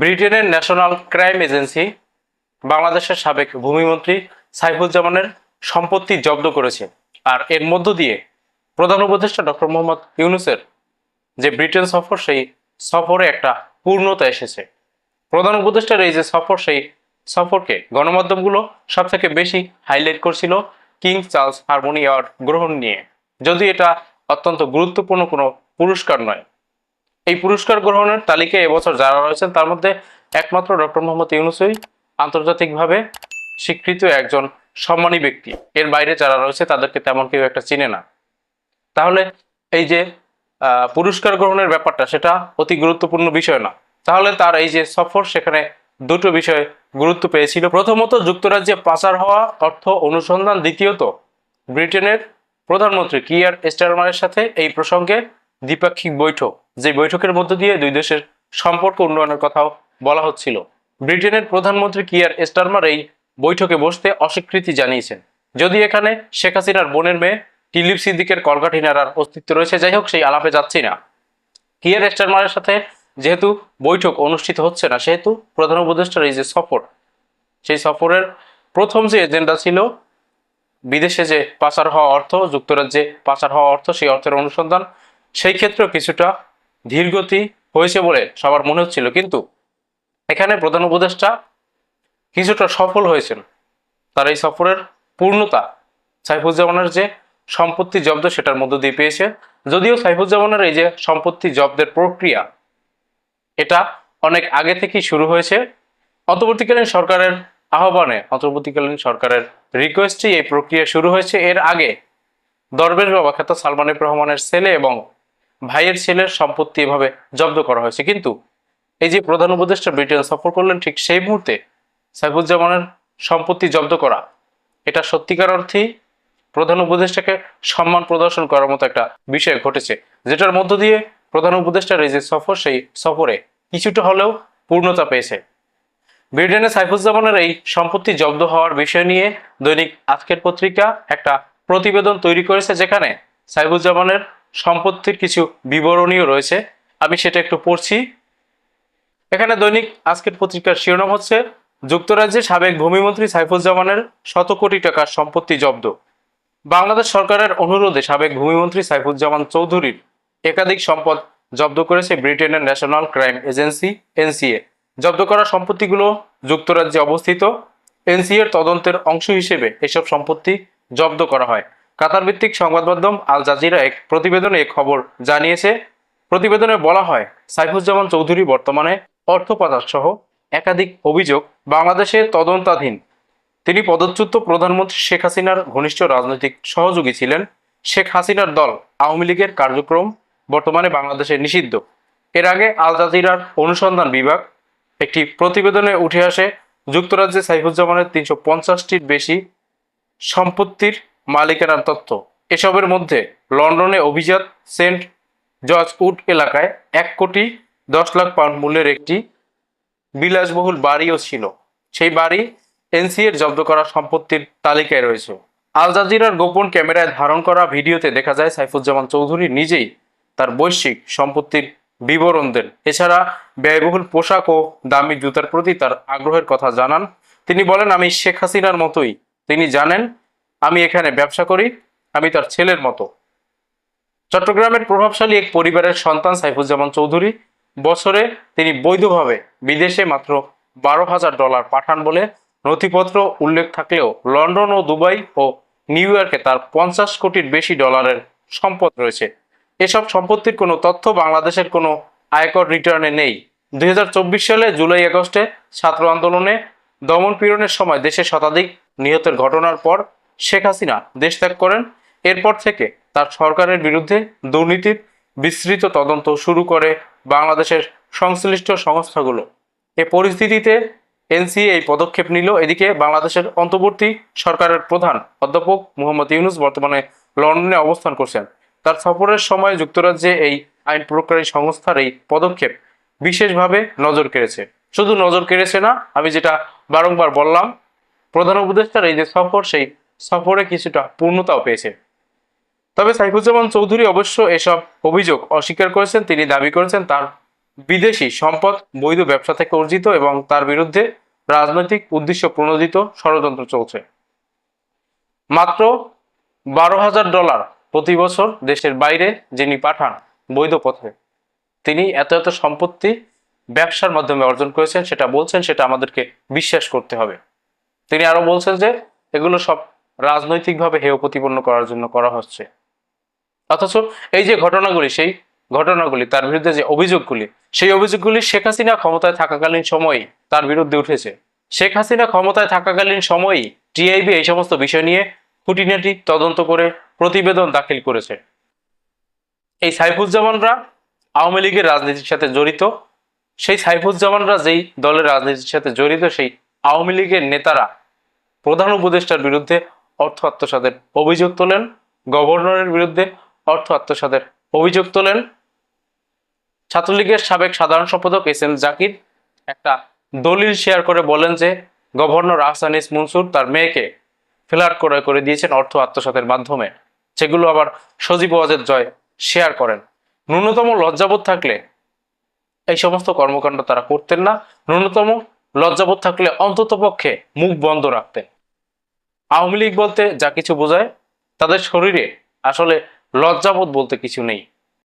ব্রিটেনের national crime agency বাংলাদেশের সাবেক ভূমিমন্ত্রী সাইফুজ্জামানের সম্পত্তি জব্দ করেছে। আর এর মধ্য দিয়ে প্রধান উপদেষ্টা ডক্টর মোহাম্মদ ইউনুসের যে ব্রিটেন সফর, সেই সফরে একটা পূর্ণতা এসেছে। প্রধান উপদেষ্টার এই যে সফর, সেই সফরকে গণমাধ্যমগুলো সব থেকে বেশি হাইলাইট করছিল কিং চার্লস হারমোনি অ্যাওয়ার্ড গ্রহণ নিয়ে। যদি এটা অত্যন্ত গুরুত্বপূর্ণ কোনো পুরস্কার নয়। এই পুরস্কার গ্রহণের তালিকায় এবছর যারা রয়েছেন, তার মধ্যে একমাত্র ডক্টর মোহাম্মদ ইউনুসই আন্তর্জাতিকভাবে স্বীকৃত একজন সম্মানী ব্যক্তি। এর বাইরে যারা রয়েছে, তাদেরকে তেমন কেউ একটা চিনে না। তাহলে এই যে পুরস্কার গ্রহণের ব্যাপারটা, সেটা অতি গুরুত্বপূর্ণ বিষয় না। তাহলে তার এই যে সফর, সেখানে দুটো বিষয় গুরুত্ব পেয়েছিল। প্রথমত, যুক্তরাজ্যে পাচার হওয়া অর্থ অনুসন্ধান, দ্বিতীয়ত, ব্রিটেনের প্রধানমন্ত্রী কিয়ার স্টারমারের সাথে এই প্রসঙ্গে দ্বিপাক্ষিক বৈঠক। যে বৈঠকের মধ্য দিয়ে দুই দেশের সম্পর্ক উন্নয়নের কথাও বলা হচ্ছিল। ব্রিটেনের প্রধানমন্ত্রী কিয়ার স্টারমার এই বৈঠকে বসতে অস্বীকৃতি জানিয়েছেন। যদি এখানে শেখ হাসিনার বোনের মেয়ে টিলিপ সিদ্দিকের কলকাঠি নাড়ার অস্তিত্ব রয়েছে, যাই হোক, সেই আলাপে যাচ্ছি না। কিয়ার স্টারমারের সাথে যেহেতু বৈঠক অনুষ্ঠিত হচ্ছে না, সেহেতু প্রধান উপদেষ্টার এই যে সফর, সেই সফরের প্রথম যে এজেন্ডা ছিল, বিদেশে যে পাচার হওয়া অর্থ, যুক্তরাজ্যে পাচার হওয়া অর্থ, সেই অর্থের অনুসন্ধান, সেই ক্ষেত্রেও কিছুটা ধীরগতি হয়েছে বলে সবার মনে হচ্ছিল। কিন্তু এখানে প্রধান উপদেষ্টা কিছুটা সফল হয়েছেন। তার এই সফরের পূর্ণতা সাইফুজ্জামানের যে সম্পত্তি জব্দ সেটার মধ্য দিয়ে পেয়েছে। যদিও সাইফুজ্জামানের এই যে সম্পত্তি জব্দের প্রক্রিয়া, এটা অনেক আগে থেকেই শুরু হয়েছে। অন্তর্বর্তীকালীন সরকারের আহ্বানে, অন্তর্বর্তীকালীন সরকারের রিকোয়েস্টে এই প্রক্রিয়া শুরু হয়েছে। এর আগে দরবেশ বাবা খ্যাত সালমান রহমানের ছেলে এবং ভাইয়ের ছেলের সম্পত্তি এভাবে জব্দ করা হয়েছে। কিন্তু এই যে প্রধান উপদেষ্টা ব্রিটেন সফর করলেন, ঠিক সেই মুহূর্তে সাইফুজ্জামানের সম্পত্তি জব্দ করা, এটা সত্যিকার অর্থেই প্রধান উপদেষ্টাকে সম্মান প্রদর্শন করার মতো একটা বিষয় ঘটেছে, যেটার মধ্য দিয়ে প্রধান উপদেষ্টার এই যে সফর, সেই সফরে কিছুটা হলেও পূর্ণতা পেয়েছে। ব্রিটেনে সাইফুজ্জামানের এই সম্পত্তি জব্দ হওয়ার বিষয় নিয়ে দৈনিক আজকের পত্রিকা একটা প্রতিবেদন তৈরি করেছে, যেখানে সাইফুজ্জামানের সম্পত্তির কিছু বিবরণীও রয়েছে। আমি সেটা একটু পড়ছি। এখানে দৈনিক আজকের পত্রিকার শিরোনাম হচ্ছে, যুক্তরাজ্যে সাবেক ভূমিমন্ত্রী সাইফুজ্জামানের শত কোটি টাকার সম্পত্তি জব্দ। বাংলাদেশ সরকারের অনুরোধে সাবেক ভূমিমন্ত্রী সাইফুজ্জামান চৌধুরীর একাধিক সম্পদ জব্দ করেছে ব্রিটেনের ন্যাশনাল ক্রাইম এজেন্সি, এনসিএ। জব্দ করা সম্পত্তিগুলো যুক্তরাজ্যে অবস্থিত। এনসিএর তদন্তের অংশ হিসেবে এসব সম্পত্তি জব্দ করা হয়। কাতার ভিত্তিক সংবাদ মাধ্যম আল জাজিরা এক প্রতিবেদনে খবর জানিয়েছে। প্রতিবেদনে বলা হয়, সাইফুজ্জামান চৌধুরী বর্তমানে অর্থ পাচার সহ একাধিক অভিযোগ বাংলাদেশে তদন্তাধীন। তিনি পদচ্যুত প্রধানমন্ত্রী শেখ হাসিনার ঘনিষ্ঠ রাজনৈতিক সহযোগী ছিলেন। শেখ হাসিনার দল আওয়ামী লীগের কার্যক্রম বর্তমানে বাংলাদেশে নিষিদ্ধ। এর আগে আল জাজিরার অনুসন্ধান বিভাগ একটি প্রতিবেদনে উঠে আসে, যুক্তরাজ্যে সাইফুজ্জামানের তিনশো পঞ্চাশটির বেশি সম্পত্তির মালিকানার তথ্য এসবের মধ্যে লন্ডনে অভিজাত সেন্ট জর্জ উড এলাকায় এক কোটি দশ লাখ পাউন্ড মূল্যের একটি বিলাসবহুল বাড়িও ছিল। সেই বাড়ি এনসিএর জব্দ করা সম্পত্তির তালিকায় রয়েছে। আল জাজিরার গোপন ক্যামেরায় ধারণ করা ভিডিওতে দেখা যায়, সাইফুজ্জামান চৌধুরী নিজেই তার বৈশ্বিক সম্পত্তির বিবরণ দেন। এছাড়া ব্যয়বহুল পোশাক ও দামি জুতার প্রতি তার আগ্রহের কথা জানান। তিনি বলেন, আমি শেখ হাসিনার মতোই। তিনি জানেন আমি এখানে ব্যবসা করি, আমি তার ছেলের মতো। চট্টগ্রামের প্রভাবশালী এক পরিবারের সন্তান সাইফুজ্জামান চৌধুরী, বছরে তিনি বৈধভাবে বিদেশে মাত্র বারো হাজার ডলার পাঠান বলে নথিপত্র উল্লেখ থাকলেও লন্ডন ও দুবাই ও নিউ ইয়র্কে তার পঞ্চাশ কোটির বেশি ডলারের সম্পদ রয়েছে। এসব সম্পত্তির কোনো তথ্য বাংলাদেশের কোনো আয়কর রিটার্নে নেই। দুই হাজার চব্বিশ সালে জুলাই আগস্টে ছাত্র আন্দোলনে দমন পীড়নের সময় দেশে শতাধিক নিহতের ঘটনার পর শেখ হাসিনা দেশ ত্যাগ করেন। এরপর থেকে তার সরকারের বিরুদ্ধে দুর্নীতির বিস্তৃত তদন্ত শুরু করে বাংলাদেশের সংশ্লিষ্ট সংস্থাগুলো। এ পরিস্থিতিতে এনসিএ এই পদক্ষেপ নিল। এদিকে বাংলাদেশের অন্তর্বর্তী সরকারের প্রধান অধ্যাপক মোহাম্মদ ইউনুস বর্তমানে লন্ডনে অবস্থান করছেন। তার সফরের সময় যুক্তরাজ্যে এই আইন প্রয়োগকারী সংস্থার এই পদক্ষেপ বিশেষভাবে নজর কেড়েছে। শুধু নজর কেড়েছে না, আমি যেটা বারংবার বললাম, প্রধান উপদেষ্টার এই যে সফর, সেই সফরে কিছুটা পূর্ণতাও পেয়েছে। তবে সাইফুজ্জামান চৌধুরী অবশ্য এসব অভিযোগ অস্বীকার করেছেন, তিনি দাবি করেছেন তার বিদেশি সম্পদ, বৈধ ব্যবসা থেকে অর্জিত এবং তার বিরুদ্ধে রাজনৈতিক উদ্দেশ্য প্রণোদিত ষড়যন্ত্র চলছে। মাত্র বারো হাজার ডলার প্রতি বছর দেশের বাইরে যিনি পাঠান বৈধ পথে, তিনি এত এত সম্পত্তি ব্যবসার মাধ্যমে অর্জন করেছেন, সেটা বলছেন, সেটা আমাদেরকে বিশ্বাস করতে হবে। তিনি আরও বলছেন যে এগুলো সব রাজনৈতিকভাবে হেয় প্রতিপন্ন করার জন্য করা হচ্ছে। অথচ এই যে ঘটনাগুলি, সেই ঘটনাগুলি, তার বিরুদ্ধে যে অভিযোগগুলি, সেই অভিযোগগুলি শেখ হাসিনা ক্ষমতায় থাকাকালীন সময়ই তার বিরুদ্ধে উঠেছে। শেখ হাসিনা ক্ষমতায় থাকাকালীন সময়ই টিআইবি এই সমস্ত বিষয় নিয়ে খুঁটিনাটি তদন্ত করে প্রতিবেদন দাখিল করেছে। এই সাইফুজ্জামানরা আওয়ামী লীগের রাজনীতির সাথে জড়িত। সেই সাইফুজ্জামানরা যেই দলের রাজনীতির সাথে জড়িত, সেই আওয়ামী লীগের নেতারা প্রধান উপদেষ্টার বিরুদ্ধে অর্থ আত্মসাতের অভিযোগ তোলেন। গভর্নরের বিরুদ্ধে অর্থ আত্মসাতের অভিযোগ তোলেন। ছাত্রলীগের সাবেক সাধারণ সম্পাদক এস এম জাকির একটা দলিল শেয়ার করে বলেন যে, গভর্নর আহসানিস মনসুর তার মেয়েকে ফ্ল্যাট করে করে দিয়েছেন অর্থ আত্মসাতের মাধ্যমে। সেগুলো আবার সজীব ওয়াজের জয় শেয়ার করেন। ন্যূনতম লজ্জাবোধ থাকলে এই সমস্ত কর্মকাণ্ড তারা করতেন না। ন্যূনতম লজ্জাবোধ থাকলে অন্তত পক্ষে মুখ বন্ধ রাখতেন। আওয়ামী লীগ বলতে যা কিছু বোঝায় তাদের শরীরে আসলে লজ্জাবোধ বলতে কিছু নেই।